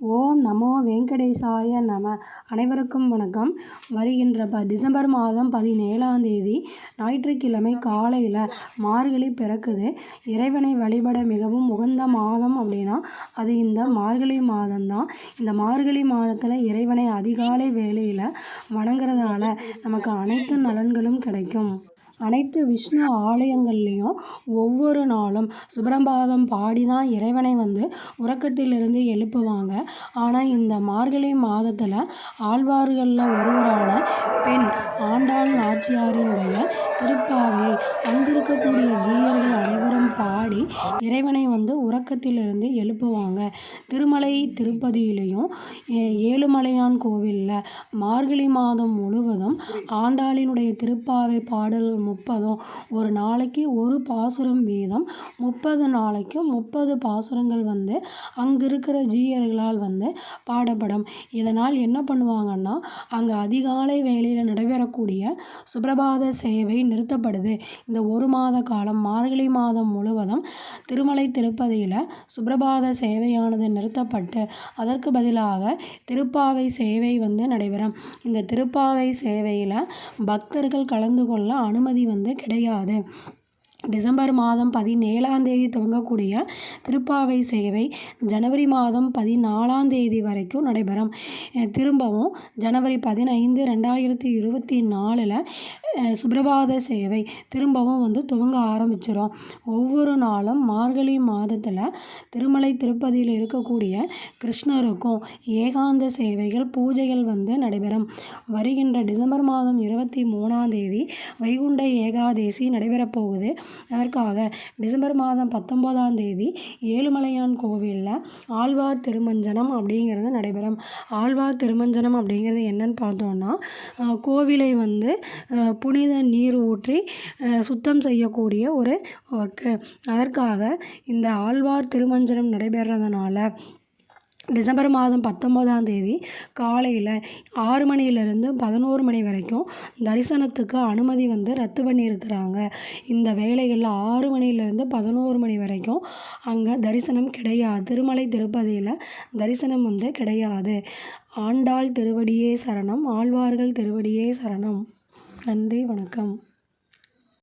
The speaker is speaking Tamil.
ஓம் நமோ வெங்கடேசாய நம. அனைவருக்கும் வணக்கம். வருகின்ற ப டிசம்பர் மாதம் பதினேழாம் தேதி ஞாயிற்றுக்கிழமை காலையில் மார்கழி பிறக்குது. இறைவனை வழிபட மிகவும் உகந்த மாதம் அப்படின்னா அது இந்த மார்கழி மாதம்தான். இந்த மார்கழி மாதத்தில் இறைவனை அதிகாலை வேளையில் வணங்குறதால நமக்கு அனைத்து நலன்களும் கிடைக்கும். அனைத்து விஷ்ணு ஆலயங்கள்லேயும் ஒவ்வொரு நாளும் சுப்ரபாதம் பாடி தான் இறைவனை வந்து உறக்கத்திலிருந்து எழுப்புவாங்க. ஆனால் இந்த மார்கழி மாதத்தில் ஆழ்வார்களில் ஒருவரான பெண் ஆண்டாள் நாச்சியாரினுடைய திருப்பாவை அங்கே இருக்கக்கூடிய இறைவனை வந்து உறக்கத்திலிருந்து எழுப்புவாங்க. திருமலை திருப்பதியிலையும் ஏழுமலையான் கோவிலில் மார்கழி மாதம் முழுவதும் ஆண்டாளினுடைய திருப்பாவை பாடல் முப்பதும் ஒரு நாளைக்கு ஒரு பாசுரம் வீதம் முப்பது நாளைக்கு முப்பது பாசுரங்கள் வந்து அங்கே இருக்கிற ஜீயர்களால் வந்து பாடப்படும். இதனால் என்ன பண்ணுவாங்கன்னா அங்கே அதிகாலை வேளையில் நடைபெறக்கூடிய சுப்ரபாத சேவை நிறுத்தப்படுது. இந்த ஒரு மாத காலம் மார்கழி மாதம் முழுவதும் திருமலை திருப்பதியில் சுப்பிரபாத சேவையானது நிறுத்தப்பட்டு அதற்கு பதிலாக திருப்பாவை சேவை வந்து நடைபெறும். இந்த திருப்பாவை சேவையில் பக்தர்கள் கலந்து கொள்ள அனுமதி வந்து கிடையாது. டிசம்பர் மாதம் பதினேழாம் தேதி துவங்கக்கூடிய திருப்பாவை சேவை ஜனவரி மாதம் பதினாலாம் தேதி வரைக்கும் நடைபெறும். திரும்பவும் ஜனவரி பதினைந்து ரெண்டாயிரத்தி இருபத்தி நாலில் சுப்ரபாத சேவை திரும்பவும் வந்து துவங்க ஆரம்பிச்சிடும் ஒவ்வொரு நாளும் மார்கழி மாதத்தில் திருமலை திருப்பதியில் இருக்கக்கூடிய கிருஷ்ணருக்கும் ஏகாந்த சேவைகள் பூஜைகள் வந்து நடைபெறும். வருகின்ற டிசம்பர் மாதம் இருபத்தி மூணாம் தேதி வைகுண்ட ஏகாதேசி நடைபெறப் போகுது. அதற்காக டிசம்பர் மாதம் பத்தொன்பதாம் தேதி ஏழுமலையான் கோவிலில் ஆழ்வார் திருமஞ்சனம் அப்படிங்கிறது நடைபெறும். ஆழ்வார் திருமஞ்சனம் அப்படிங்கிறது என்னன்னு பார்த்தோன்னா கோவிலை வந்து புனித நீர் ஊற்றி சுத்தம் செய்யக்கூடிய ஒரு ஒர்க்கு அதற்காக இந்த ஆழ்வார் திருமஞ்சனம் நடைபெறதுனால டிசம்பர் மாதம் பத்தொம்போதாம் தேதி காலையில் ஆறு மணியிலிருந்து பதினோரு மணி வரைக்கும் தரிசனத்துக்கு அனுமதி வந்து ரத்து பண்ணியிருக்கிறாங்க. இந்த வேலைகளில் ஆறு மணியிலேருந்து பதினோரு மணி வரைக்கும் அங்கே தரிசனம் கிடையாது. திருமலை திருப்பதியில் தரிசனம் வந்து கிடையாது. ஆண்டாள் திருவடியே சரணம் ஆழ்வார்கள் திருவடியே சரணம். நன்றி வணக்கம்.